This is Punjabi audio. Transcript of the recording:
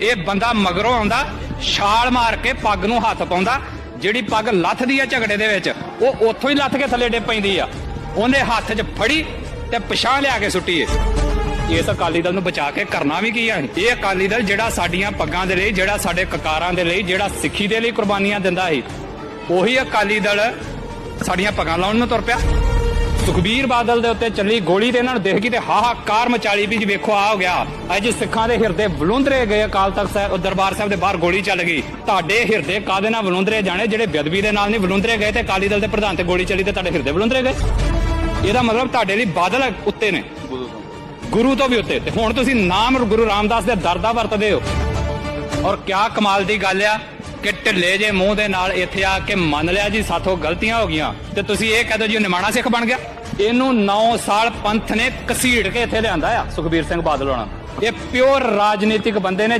ਇਹ ਬੰਦਾ ਮਗਰੋਂ ਆਉਂਦਾ, ਛਾਲ ਮਾਰ ਕੇ ਪੱਗ ਨੂੰ ਹੱਥ ਪਾਉਂਦਾ, ਜਿਹੜੀ ਪੱਗ ਲੱਥਦੀ ਆ ਝਗੜੇ ਦੇ ਵਿੱਚ, ਉਹ ਉੱਥੋਂ ਹੀ ਲੱਥ ਕੇ ਥੱਲੇ ਡੇ ਪੈਂਦੀ ਆ। ਉਹਨੇ ਹੱਥ 'ਚ ਫੜੀ ਤੇ ਪਛਾਣ ਲਿਆ ਕੇ ਸੁੱਟੀ ਏ। ਇਸ ਅਕਾਲੀ ਦਲ ਨੂੰ ਬਚਾ ਕੇ ਕਰਨਾ ਵੀ ਕੀ ਆ ਇਹ ਅਕਾਲੀ ਦਲ ਜਿਹੜਾ ਸਾਡੀਆਂ ਪੱਗਾਂ ਦੇ ਲਈ, ਜਿਹੜਾ ਸਾਡੇ ਕਕਾਰਾਂ ਦੇ ਲਈ, ਜਿਹੜਾ ਸਿੱਖੀ ਦੇ ਲਈ ਕੁਰਬਾਨੀਆਂ ਦਿੰਦਾ ਸੀ, ਉਹੀ ਅਕਾਲੀ ਦਲ ਸਾਡੀਆਂ ਪੱਗਾਂ ਲਾਉਣ ਨੂੰ ਤੁਰ ਪਿਆ। ਸੁਖਬੀਰ ਬਾਦਲ ਦੇ ਉੱਤੇ ਚੱਲੀ ਗੋਲੀ ਤੇ ਇਹਨਾਂ ਨੂੰ ਦੇਖ ਗਈ ਤੇ ਹਾਹਾਕਾਰ ਮਚਾਲੀ ਵੀ ਜੀ ਵੇਖੋ ਆ ਹੋ ਗਿਆ। ਅੱਜ ਸਿੱਖਾਂ ਦੇ ਹਿਰਦੇ ਵਲੁੰਦਰੇ ਗਏ ਅਕਾਲ ਤਖਤ ਸਾਹਿਬ ਦਰਬਾਰ ਸਾਹਿਬ ਦੇ ਬਾਹਰ ਗੋਲੀ ਚੱਲ ਗਈ। ਤੁਹਾਡੇ ਹਿਰਦੇ ਕਾਦੇ ਨਾਲ ਵਲੁੰਦਰੇ ਜਾਣੇ? ਜਿਹੜੇ ਬੇਅਦਬੀ ਦੇ ਨਾਲ ਨਹੀਂ ਵਲੁੰਦਰੇ ਗਏ ਤੇ ਅਕਾਲੀ ਦਲ ਦੇ ਪ੍ਰਧਾਨ ਤੇ ਗੋਲੀ ਚੱਲੀ ਤੇ ਤੁਹਾਡੇ ਹਿਰਦੇ ਵਲੁੰਦਰੇ ਗਏ? ਇਹਦਾ ਮਤਲਬ ਤੁਹਾਡੇ ਲਈ ਬਾਦਲ ਉੱਤੇ ਨੇ। ਗੁਰੂ ਤੋਂ ਵੀ ਉੱਤੇ। ਤੇ ਹੁਣ ਤੁਸੀਂ ਨਾਮ ਗੁਰੂ ਰਾਮਦਾਸ ਦੇ ਦਰ ਦਾ ਵਰਤਦੇ ਹੋ। ਔਰ ਕਿਆ ਕਮਾਲ ਦੀ ਗੱਲ ਆ ਕਿ ਢਿੱਲੇ ਜੇ ਮੂੰਹ ਦੇ ਨਾਲ ਇੱਥੇ ਆ ਕੇ ਮੰਨ ਲਿਆ ਜੀ ਸਾਥੋਂ ਗਲਤੀਆਂ ਹੋ ਗਈਆਂ। ਤੇ ਤੁਸੀਂ ਇਹ ਕਹਦੋ ਜੀ ਨਿਮਾਣਾ ਸਿੱਖ ਬਣ ਗਿਆ। ਇਹਨੂੰ 9 ਸਾਲ ਪੰਥ ਨੇ ਕਸੀੜ ਕੇ ਇੱਥੇ ਲਿਆਂਦਾ ਆ, ਸੁਖਬੀਰ ਸਿੰਘ ਬਾਦਲ ਹੋਣਾ। ਇਹ ਪਿਓਰ ਰਾਜਨੀਤਿਕ ਬੰਦੇ ਨੇ